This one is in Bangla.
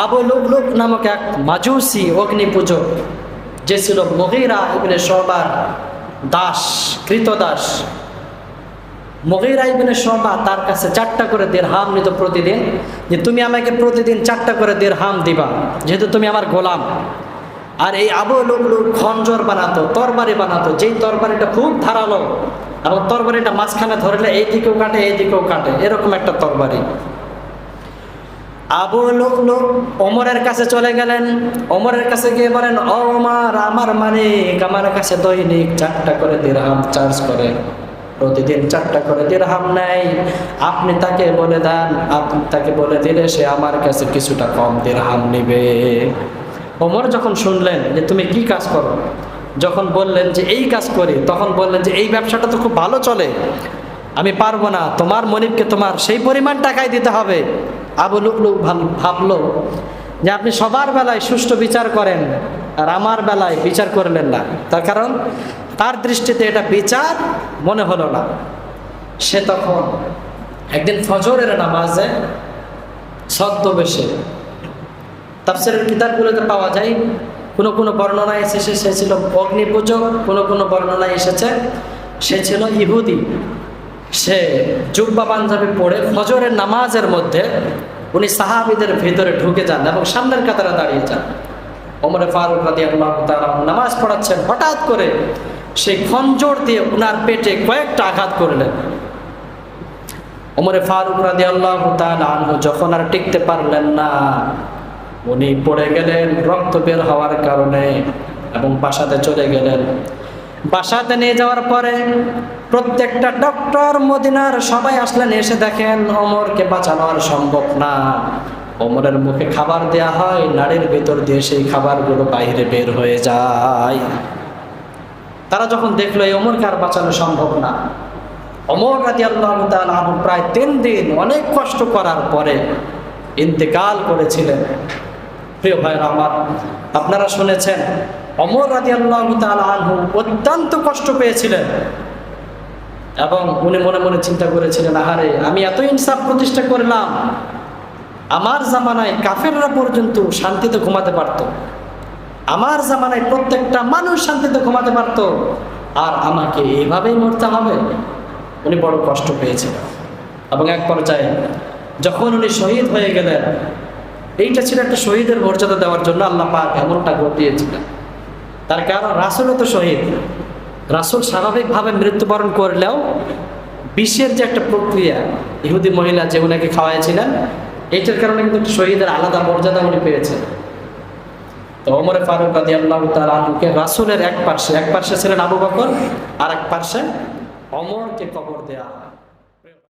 আবু লুক নামক এক মাজুসি অগ্নি যে ছিল মহিরা ইবনে সবার দাস কৃতদাস মহিরা ইবনে সবা তার কাছে চারটা করে দের হাম নিত প্রতিদিন, যে তুমি আমাকে প্রতিদিন চারটা করে দের হাম দিবা, যেহেতু তুমি আমার গোলাম। আর এই আবু লুকলু খঞ্জর বানাতো, তরবারি বানাতো, যেই তরবারিটা খুব ধারালো, এবং তরবারিটা মাঝখানে ধরলে এই দিকেও কাটে, এই দিকেও কাটে, এরকম একটা তরবারি। আবু লুকলু ওমরের কাছে চলে গেলেন। ওমরের কাছে গিয়ে বলেন, ও ওমর, আমার মালিক, আমার কাছে দৈনিক চারটা করে দিরহাম চার্জ করে। প্রতিদিন চারটা করে দিরহাম নেয়। আপনি তাকে বলে দেন, আপনি তাকে বলে দিলে সে আমার কাছে কিছুটা কম দিরহাম নিবে। ওমর যখন শুনলেন যে তুমি কি কাজ করো, যখন বললেন যে এই কাজ করি, তখন বললেন যে এই ব্যবসাটা তো খুব ভালো চলে। আমি পারব না, তোমার মনিবকে তোমার সেই পরিমাণ টাকাই দিতে হবে। আবু লুকলু ভাব- ভাবলো যে আপনি সবার বেলায় সুষ্ঠু বিচার করেন আর আমার বেলায় বিচার করলেন না। তার কারণ তার দৃষ্টিতে এটা বিচার মনে হলো না। সে তখন একদিন ফজরের নামাজে ছদ্মবেশে তাফসিরের কিতাবগুলোতে পাওয়া যায়, কোনো কোনো বর্ণনায় এসেছে, সে ছিল অগ্নি পূজক কোনো কোনো বর্ণনায় এসেছে, সে ছিল ইহুদি। সে জুব্বা পাঞ্জাবি পড়ে ফজরের নামাজের মধ্যে উনি সাহাবিদের ভিতরে ঢুকে যান এবং সামনের কাতারে দাঁড়িয়ে যান। ওমরে ফারুক রাদি আল্লাহ তাআলা নামাজ পড়াচ্ছেন। হঠাৎ করে সেই খঞ্জর দিয়ে উনার পেটে কয়েকটা আঘাত করলেন। ওমরে ফারুক রাদি আল্লাহ যখন আর টিকতে পারলেন না, উনি পড়ে গেলেন, রক্ত বের হওয়ার কারণে এবং বাসাতে চলে গেলেন। বাসাতে নিয়ে যাওয়ার পরে প্রত্যেকটা ডক্টর মদিনার সবাই আসলেন, এসে দেখেন অমরকে বাঁচানো আর সম্ভব না। অমরের মুখে খাবার দেয়া হয়, নাড়ির ভেতর দিয়ে সেই খাবারগুলো বাইরে বের হয়ে যায়। তারা যখন দেখল এই অমরকে আর বাঁচানো সম্ভব না, অমর রাজি আল্লাহ প্রায় তিন দিন অনেক কষ্ট করার পরে ইন্তেকাল করেছিলেন। প্রিয় ভাইরা আমার, আপনারা শুনেছেন অমর রাজি আল্লাহ আনহু অত্যন্ত কষ্ট পেয়েছিলেন। এবং উনি মনে মনে চিন্তা করেছিলেন, আহারে, আমি এত ইনসাফ প্রতিষ্ঠা করলাম। আমার জামানায় কাফেররা পর্যন্ত শান্তিতে ঘুমাতে পারত। আমার জামানায় প্রত্যেকটা মানুষ শান্তিতে ঘুমাতে পারত। আর আমাকে এইভাবেই মরতে হবে? উনি বড় কষ্ট পেয়েছিলেন। এবং এক পর্যায়ে যখন উনি শহীদ হয়ে গেলেন, এইটা ছিল একটা শহীদের মর্যাদা দেওয়ার জন্য আল্লাহ পাক এমনটা ঘটিয়েছিলেন। তার কারণ রাসুলও তো শহীদ। রাসুল স্বাভাবিকভাবে মৃত্যুবরণ করলেও বিশ্বের যে একটা প্রক্রিয়া, ইহুদি মহিলা যে উনাকে খাওয়াইছিলেন, এটার কারণে কিন্তু শহীদের আলাদা মর্যাদা উনি পেয়েছেন। তো ওমরে ফারুক আদি আল্লাহ তালুকে রাসুলের এক পার্শ্বে এক পার্শ্বে ছিলেন আবু বকর আর এক পার্শ্বে অমরকে কবর দেয়া হয়।